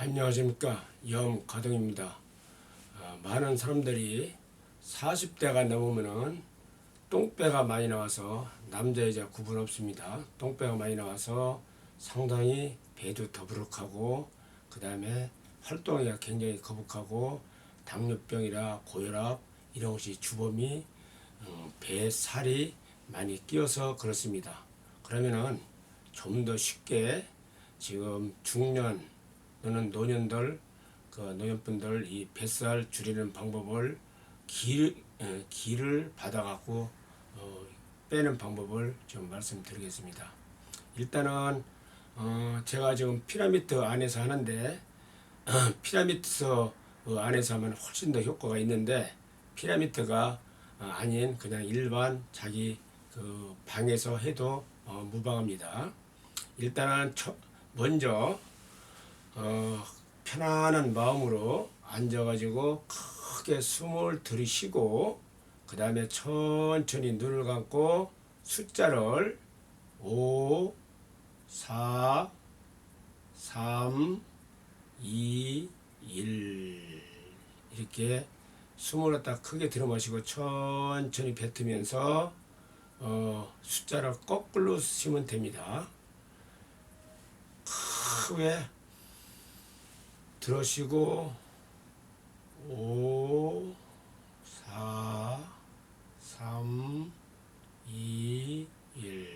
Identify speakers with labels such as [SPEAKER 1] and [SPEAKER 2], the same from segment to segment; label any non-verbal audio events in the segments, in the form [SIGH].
[SPEAKER 1] 안녕하십니까 염가동입니다. 아, 많은 사람들이 40대가 넘으면은 똥배가 많이 나와서 남자 여자 구분 없습니다. 똥배가 많이 나와서 상당히 배도 더부룩하고 그 다음에 활동이 굉장히 거북하고 당뇨병이라 고혈압 이런 것이 주범이 음, 배 살이 많이 끼어서 그렇습니다. 그러면은 좀 더 쉽게 지금 중년 또는 노년들 그 노년분들 이 뱃살 줄이는 방법을 길 에, 길을 받아갖고 어, 빼는 방법을 좀 말씀드리겠습니다. 일단은 어, 제가 지금 피라미드 안에서 하는데 [CLEARS THROAT] 피라미드 안에서 하면 훨씬 더 효과가 있는데 피라미드가 어, 아닌 그냥 일반 자기 그 방에서 해도 어, 무방합니다. 일단은 첫, 먼저 어, 편안한 마음으로 앉아가지고 크게 숨을 들이쉬고 그 다음에 천천히 눈을 감고 숫자를 5, 4, 3, 2, 1 이렇게 숨을 갖다 크게 들어 마시고 천천히 뱉으면서 어, 숫자를 거꾸로 쓰시면 됩니다. 크게 들으시고 5 4 3 2 1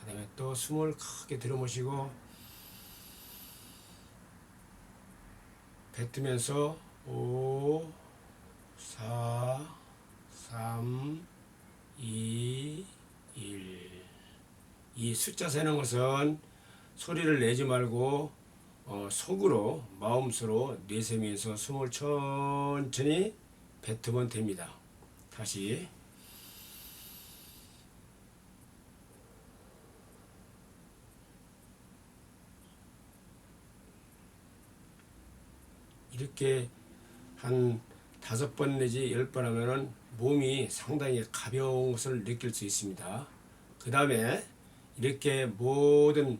[SPEAKER 1] 그다음에 또 숨을 크게 들어마시고 뱉으면서 5 4 3 2 1이 숫자 세는 것은 소리를 내지 말고 어, 속으로 마음으로 내쉬면서 숨을 천천히 뱉으면 됩니다. 다시 이렇게 한 다섯 번 내지 열 번 하면은 몸이 상당히 가벼운 것을 느낄 수 있습니다. 그 다음에 이렇게 모든 어,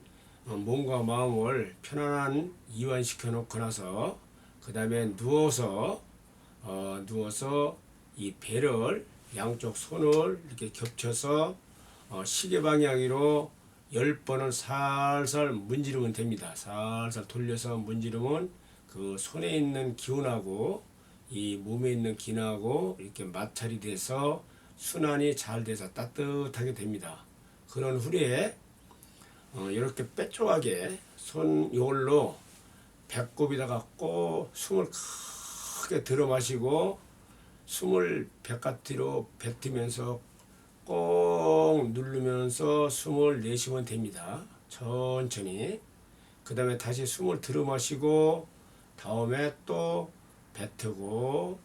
[SPEAKER 1] 몸과 마음을 편안한 이완시켜 놓고 나서 그 다음에 누워서 어, 누워서 이 배를 양쪽 손을 이렇게 겹쳐서 어, 시계 방향으로 열 번을 살살 문지르면 됩니다. 살살 돌려서 문지르면 그 손에 있는 기운하고 이 몸에 있는 기운하고 이렇게 마찰이 돼서 순환이 잘 돼서 따뜻하게 됩니다. 그런 후에 어, 이렇게 빼쪽하게 손 요걸로 배꼽에다가 꼭 숨을 크게 들어 마시고 숨을 바깥으로 뱉으면서 꼭 누르면서 숨을 내쉬면 됩니다. 천천히. 그 다음에 다시 숨을 들어 마시고 다음에 또 뱉고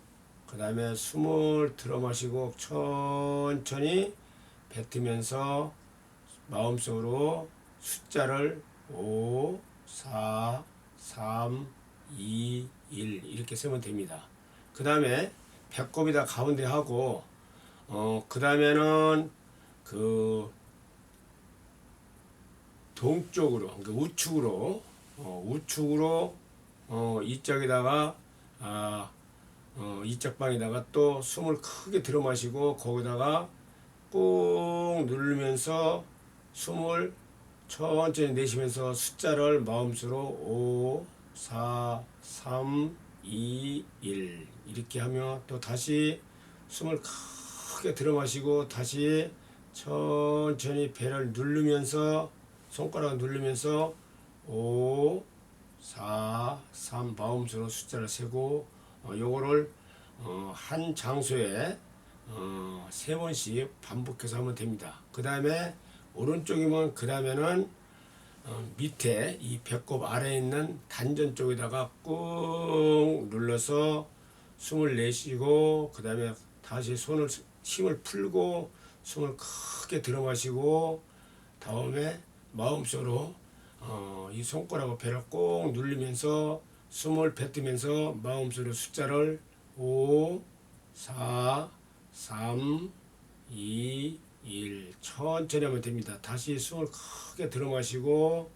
[SPEAKER 1] 그 다음에 숨을 들어 마시고 천천히 뱉으면서 마음속으로 숫자를 5, 4, 3, 2, 1 이렇게 쓰면 됩니다. 그 다음에 배꼽이다 가운데 하고 어, 그 다음에는 그 동쪽으로 그러니까 우측으로 어, 우측으로 어, 이쪽에다가 아, 어, 이쪽 방에다가 또 숨을 크게 들어 마시고 거기다가 꾹 누르면서 숨을 천천히 내쉬면서 숫자를 마음속으로 5, 4, 3, 2, 1 이렇게 하며 또 다시 숨을 크게 들어 마시고 다시 천천히 배를 누르면서 손가락 누르면서 5, 4, 3 마음속으로 숫자를 세고 어, 요거를 어, 한 장소에 어, 세 번씩 반복해서 하면 됩니다. 그 다음에 오른쪽이면 그 다음에는 어, 밑에 이 배꼽 아래에 있는 단전 쪽에다가 꾹 눌러서 숨을 내쉬고 그 다음에 다시 손을 힘을 풀고 숨을 크게 들어 마시고 다음에 마음속으로 어, 이 손가락을 배를 꼭 누르면서 숨을 뱉으면서 마음속으로 숫자를 5, 4, 3, 2, 1 천천히 하면 됩니다. 다시 숨을 크게 들어 마시고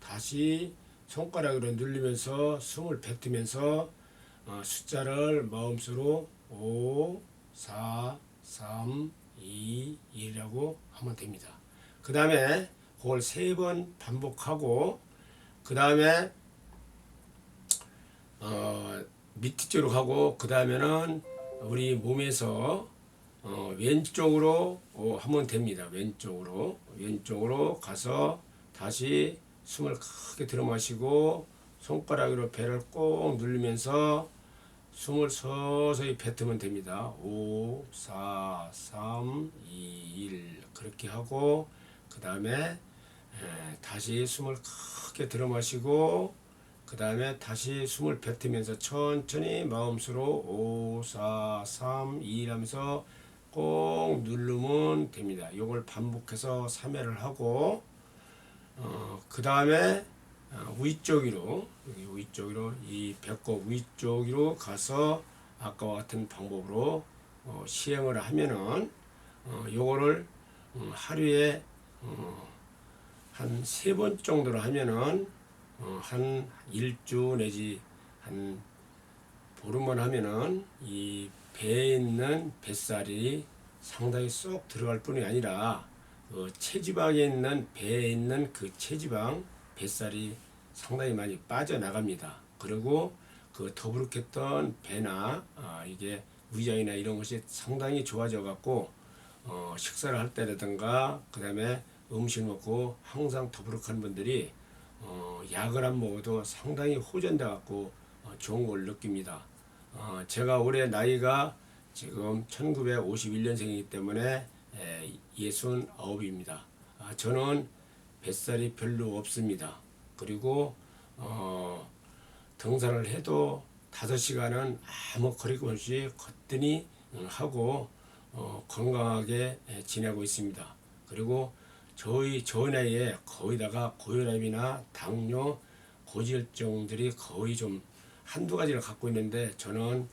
[SPEAKER 1] 다시 손가락으로 누르면서 숨을 뱉으면서 어, 숫자를 마음속으로 5, 4, 3, 2, 1이라고 하면 됩니다. 그 다음에 그걸 세 번 반복하고 그 다음에 어, 밑에 쪽으로 가고 그 다음에는 우리 몸에서 어, 왼쪽으로 어, 하면 됩니다. 왼쪽으로 왼쪽으로 가서 다시 숨을 크게 들어 마시고 손가락으로 배를 꼭 누르면서 숨을 서서히 뱉으면 됩니다. 5, 4, 3, 2, 1 그렇게 하고 그 다음에 다시 숨을 크게 들어 마시고 그 다음에 다시 숨을 뱉으면서 천천히 마음속으로 5, 4, 3, 2 1 하면서 꼭 누르면 됩니다. 이걸 반복해서 3회를 하고 어, 그 다음에 어, 위쪽으로 여기 위쪽으로 이 배꼽 위쪽으로 가서 아까와 같은 방법으로 어, 시행을 하면은 어, 요거를 음, 하루에 어, 한세 번 정도로 하면은 어, 한 일주 내지 한 보름만 하면은 이 배에 있는 뱃살이 상당히 쏙 들어갈 뿐이 아니라 그 체지방에 있는 배에 있는 그 체지방 뱃살이 상당히 많이 빠져나갑니다. 그리고 그 더부룩했던 배나 아, 이게 위장이나 이런 것이 상당히 좋아져 갖고 어, 식사를 할 때라든가 그 다음에 음식 먹고 항상 더부룩한 분들이 어, 약을 안 먹어도 상당히 호전돼 갖고 어, 좋은 걸 느낍니다. 어, 제가 올해 나이가 지금 1951년생이기 때문에 69입니다. 아, 저는 뱃살이 별로 없습니다. 그리고 어, 등산을 해도 5시간은 아무 거리낌 없이 거뜬히 하고 어, 건강하게 지내고 있습니다. 그리고 저희 저 나이에 거의다가 고혈압이나 당뇨, 고지혈증들이 거의 좀 한두 가지를 갖고 있는데 저는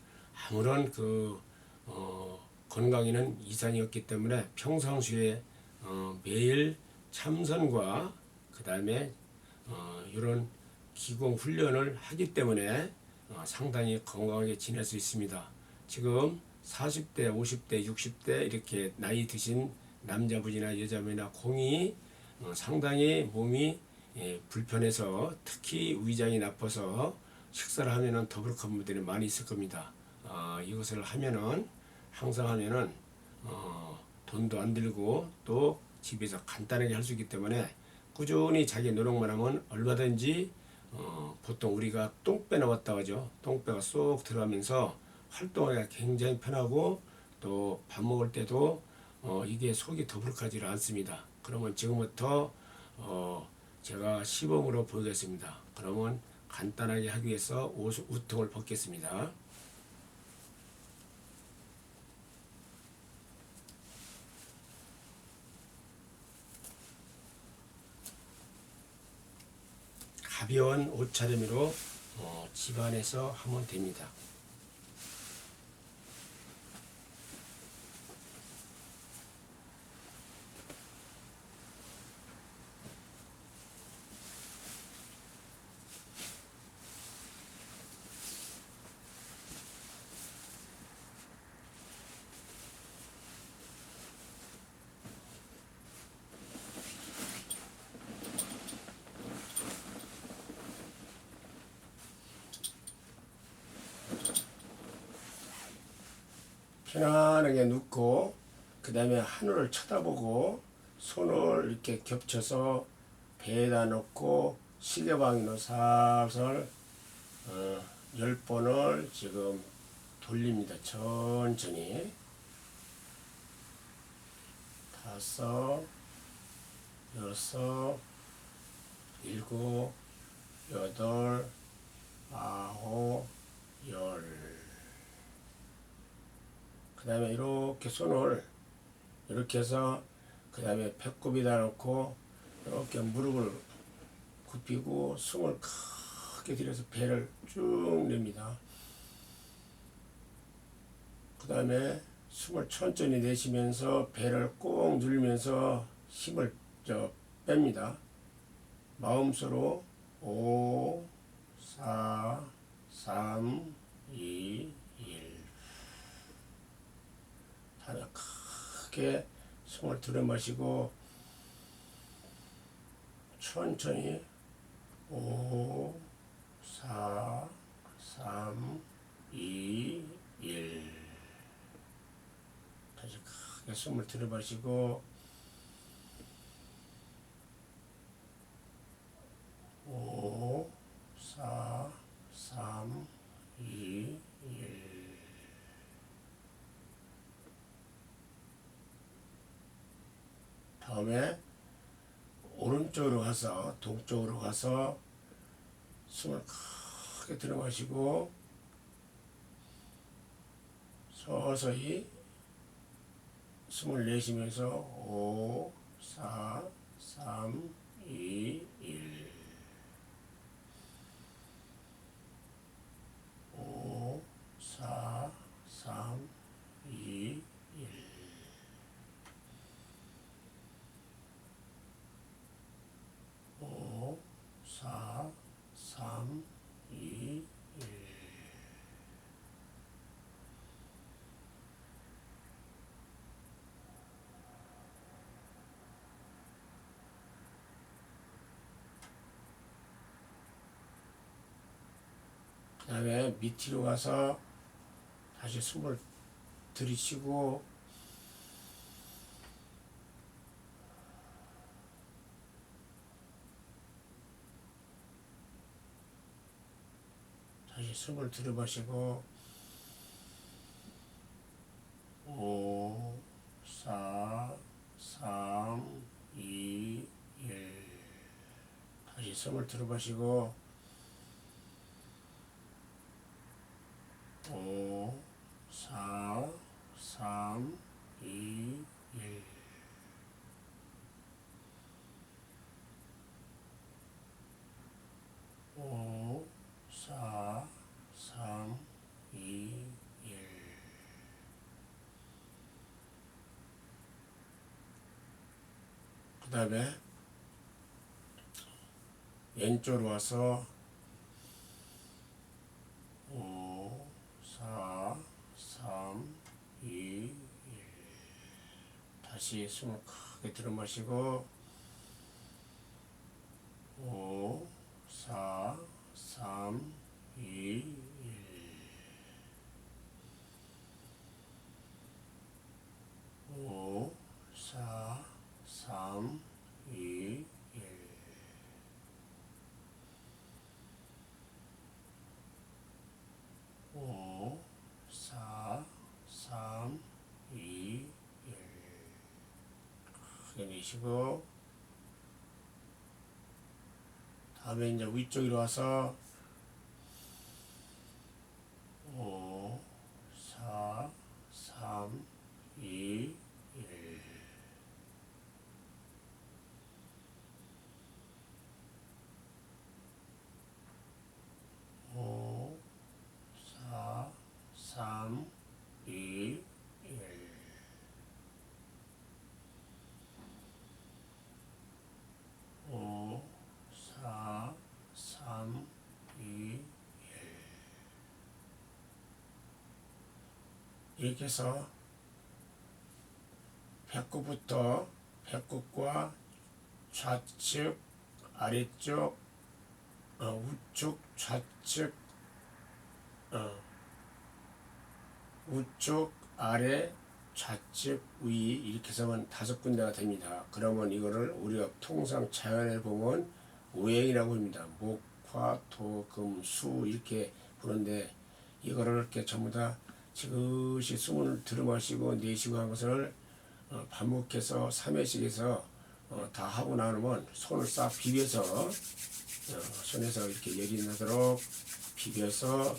[SPEAKER 1] 아무런 그 어, 건강에는 이상이 없기 때문에 평상시에 어, 매일 참선과 그 다음에 어, 이런 기공 훈련을 하기 때문에 어, 상당히 건강하게 지낼 수 있습니다. 지금 40대, 50대, 60대 이렇게 나이 드신 남자분이나 여자분이나 공이 어, 상당히 몸이 예, 불편해서 특히 위장이 나빠서 식사를 하면은 더부룩한 분들이 많이 있을 겁니다. 어, 이것을 하면은 항상 하면은 어, 돈도 안 들고 또 집에서 간단하게 할 수 있기 때문에 꾸준히 자기 노력만 하면 얼마든지 어, 보통 우리가 똥배 나왔다 하죠. 똥배가 쏙 들어가면서 활동하기가 굉장히 편하고 또 밥 먹을 때도 어, 이게 속이 더부룩하지 않습니다. 그러면 지금부터 어, 제가 시범으로 보이겠습니다. 그러면 간단하게 하기 위해서 옷, 우통을 벗겠습니다. 가벼운 옷차림으로 어, 집안에서 하면 됩니다. 편안하게 눕고 그 다음에 하늘을 쳐다보고 손을 이렇게 겹쳐서 배에다 놓고 시계방으로 살살 어, 열 번을 지금 돌립니다. 천천히 다섯 여섯 일곱 여덟 아홉 열 그 다음에 이렇게 손을 이렇게 해서 그 다음에 배꼽에다 놓고 이렇게 무릎을 굽히고 숨을 크게 들여서 배를 쭉 냅니다. 그 다음에 숨을 천천히 내쉬면서 배를 꼭 누르면서 힘을 저 뺍니다. 마음속으로 5, 4, 3, 2, 1. 다들 크게 숨을 들여 마시고 천천히 5, 4, 3, 2, 1. 다시 크게 숨을 들여 마시고 5, 4, 3, 2, 1. 다음에 오른쪽으로 가서 동쪽으로 가서 숨을 크게 들여 마시고 서서히 숨을 내쉬면서 5, 4, 3, 2, 1. 5, 4, 3, 2, 1. 오, 사, 삼, 이, 일. 그 다음에 밑으로 가서 다시 숨을 들이쉬고 다시 숨을 들이마시고 5, 4, 3, 2, 1 다시 숨을 들이마시고 5, 4, 3, 2, 1 5, 4, 3, 2, 1 그 다음에 왼쪽으로 와서 5, 4, 3, 2, 1 다시 숨을 크게 들어 마시고 5, 4, 3, 2, 1 5, 4, 3, 2, 1 5, 4, 3, 2, 1 크게 내쉬고 다음에 이제 위쪽으로 와서 5, 4, 3, 2, 1 5, 4, 3, 2, 1 5, 4, 3, 2, 1 이렇게 해서 배꼽부터 배꼽과 좌측, 아래쪽, 어, 우측, 좌측, 어, 우측, 아래, 좌측, 위 이렇게 해서만 다섯 군데가 됩니다. 그러면 이거를 우리가 통상 자연을 보면 오행이라고 합니다. 목, 화, 토, 금, 수 이렇게 부르는데 이거를 이렇게 전부 다 지그시 숨을 들이마시고 내쉬고 한 것을 어, 반복해서 3회씩 해서 어, 다 하고 나면 손을 싹 비벼서 어, 손에서 이렇게 열이 나도록 비벼서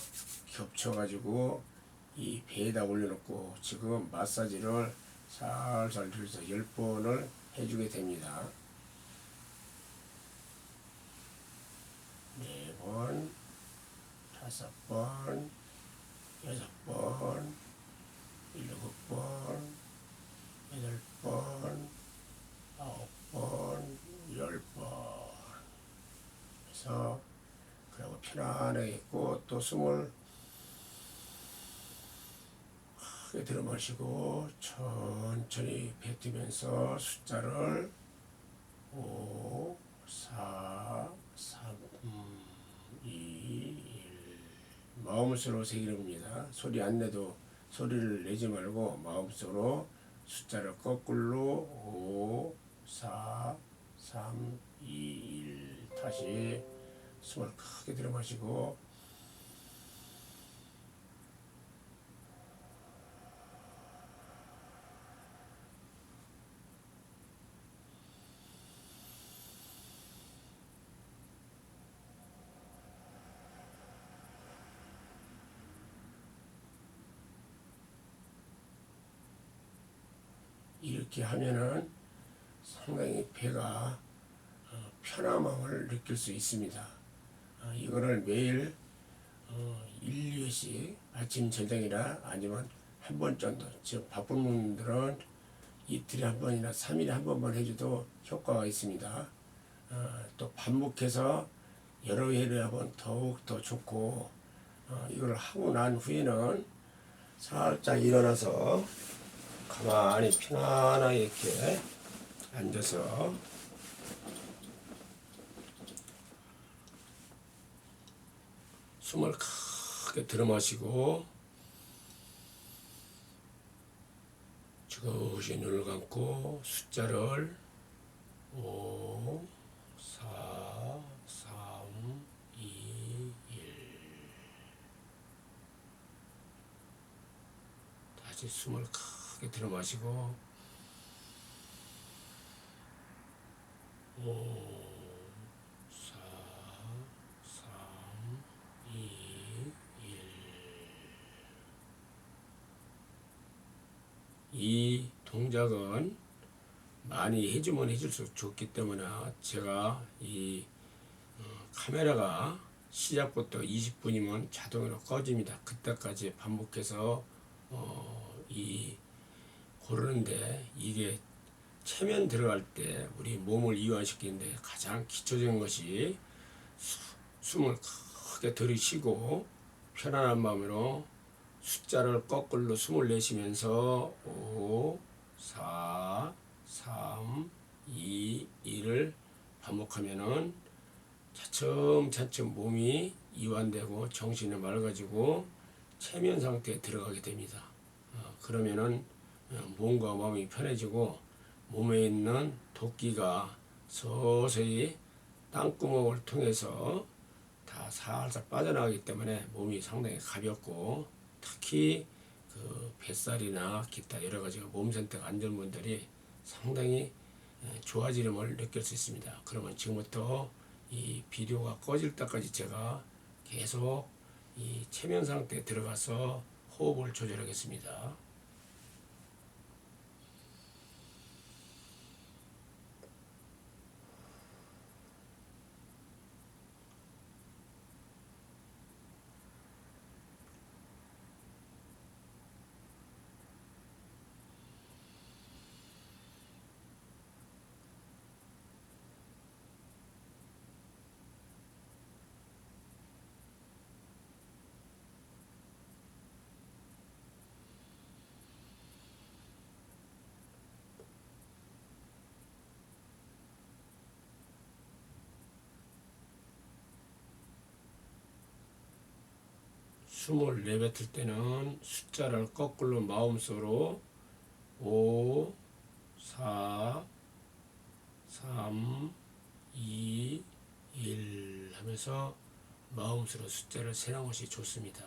[SPEAKER 1] 겹쳐가지고 이 배에다 올려놓고 지금 마사지를 살살 들여서 열 번을 해주게 됩니다. 네 번, 다섯 번, 여섯 번, 일곱 번, 여덟 번, 아홉 번, 열 번. 그래서 편안하게 있고 또 숨을 크게 들어 마시고 천천히 뱉으면서 숫자를 5, 4, 3, 2, 1 마음속으로 새기릅니다. 소리 안 내도 소리를 내지 말고 마음속으로 숫자를 거꾸로 5, 4, 3, 2, 1 다시 숨을 크게 들어 마시고 이렇게 하면은 상당히 배가 어, 편함을 느낄 수 있습니다. 어, 이거를 매일 어, 1, 2회씩 아침 저녁이나 아니면 한 번 정도 즉 바쁜 분들은 이틀에 한 번이나 3일에 한 번만 해줘도 효과가 있습니다. 어, 또 반복해서 여러 회를 하면 더욱 더 좋고 어, 이걸 하고 난 후에는 살짝 일어나서 가만히 편안하게 이렇게 앉아서. 숨을 크게 들어 마시고 지그시 눈을 감고 숫자를 5, 4, 3, 2, 1 다시 숨을 크게 들어 마시고 5, 4, 3, 2, 1. 이 동작은 많이 해주면 해줄수록 좋기 때문에 제가 이 어, 카메라가 시작부터 20분이면 자동으로 꺼집니다. 그때까지 반복해서 어, 이 고르는데 이게 체면 들어갈 때 우리 몸을 이완시키는데 가장 기초적인 것이 수- 숨을 크게 들이쉬고 편안한 마음으로 숫자를 거꾸로 숨을 내쉬면서 5, 4, 3, 2, 1을 반복하면은 차츰차츰 몸이 이완되고 정신이 맑아지고 체면 상태에 들어가게 됩니다. 어, 그러면은 어, 몸과 마음이 편해지고 몸에 있는 도끼가 서서히 땅구멍을 통해서 다 살살 빠져나가기 때문에 몸이 상당히 가볍고 특히 그 뱃살이나 기타 여러 가지가 몸 상태가 안 좋은 분들이 상당히 에, 좋아지름을 느낄 수 있습니다. 그러면 지금부터 이 비디오가 꺼질 때까지 제가 계속 이 체면 상태에 들어가서 호흡을 조절하겠습니다. 숨을 내뱉을 때는 숫자를 거꾸로 마음속으로 5, 4, 3, 2, 1 하면서 마음속으로 숫자를 세는 것이 좋습니다.